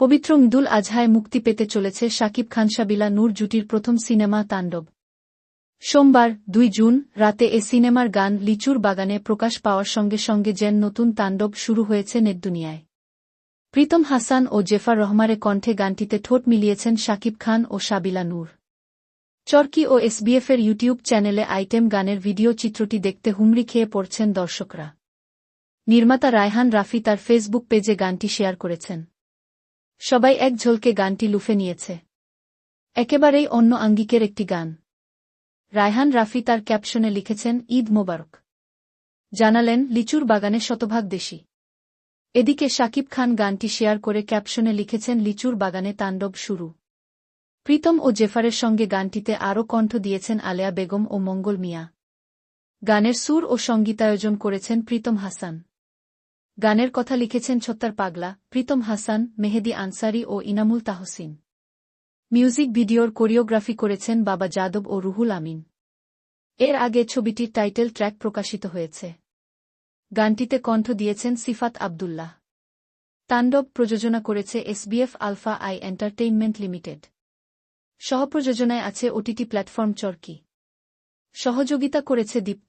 পবিত্র ঈদুল আজহায় মুক্তি পেতে চলেছে শাকিব খান খানসাবিলা নূর জুটির প্রথম সিনেমা তাণ্ডব। সোমবার, দুই জুন, রাতে এ সিনেমার গান লিচুর বাগানে প্রকাশ পাওয়ার সঙ্গে সঙ্গে যেন নতুন তাণ্ডব শুরু হয়েছে নেটদুনিয়ায় প্রীতম হাসান ও জেফার রহমারে কণ্ঠে গানটিতে ঠোঁট মিলিয়েছেন শাকিব খান ও সাবিলা নূর। চরকি ও এসবিএফের ইউটিউব চ্যানেলে আইটেম গানের ভিডিও চিত্রটি দেখতে হুমড়ি খেয়ে পড়ছেন দর্শকরা। নির্মাতা রায়হান রাফি তার ফেসবুক পেজে গানটি শেয়ার করেছেন। সবাই এক ঝলকে গানটি লুফে নিয়েছে। একেবারেই অন্য আঙ্গিকের একটি গান। রায়হান রাফি তার ক্যাপশনে লিখেছেন, ঈদ মোবারক। জানালেন, লিচুর বাগানে শতভাগ দেশি। এদিকে শাকিব খান গানটি শেয়ার করে ক্যাপশনে লিখেছেন, লিচুর বাগানে তাণ্ডব শুরু। প্রীতম ও জেফারের সঙ্গে গানটিতে আরও কণ্ঠ দিয়েছেন আলেয়া বেগম ও মঙ্গল মিয়া। গানের সুর ও সঙ্গীতায়োজন করেছেন প্রীতম হাসান। গানের কথা লিখেছেন ছত্তার পাগলা, প্রীতম হাসান, মেহেদি আনসারি ও ইনামুল তাহসিন। মিউজিক ভিডিওর কোরিওগ্রাফি করেছেন বাবা যাদব ও রুহুল আমিন। এর আগে ছবিটির টাইটেল ট্র্যাক প্রকাশিত হয়েছে। গানটিতে কণ্ঠ দিয়েছেন সিফাত আবদুল্লাহ। তাণ্ডব প্রযোজনা করেছে SBF alpha I entertainment limited. সহপ্রযোজনায় আছে ওটিটি প্ল্যাটফর্ম চরকি। সহযোগিতা করেছে দীপ্ত।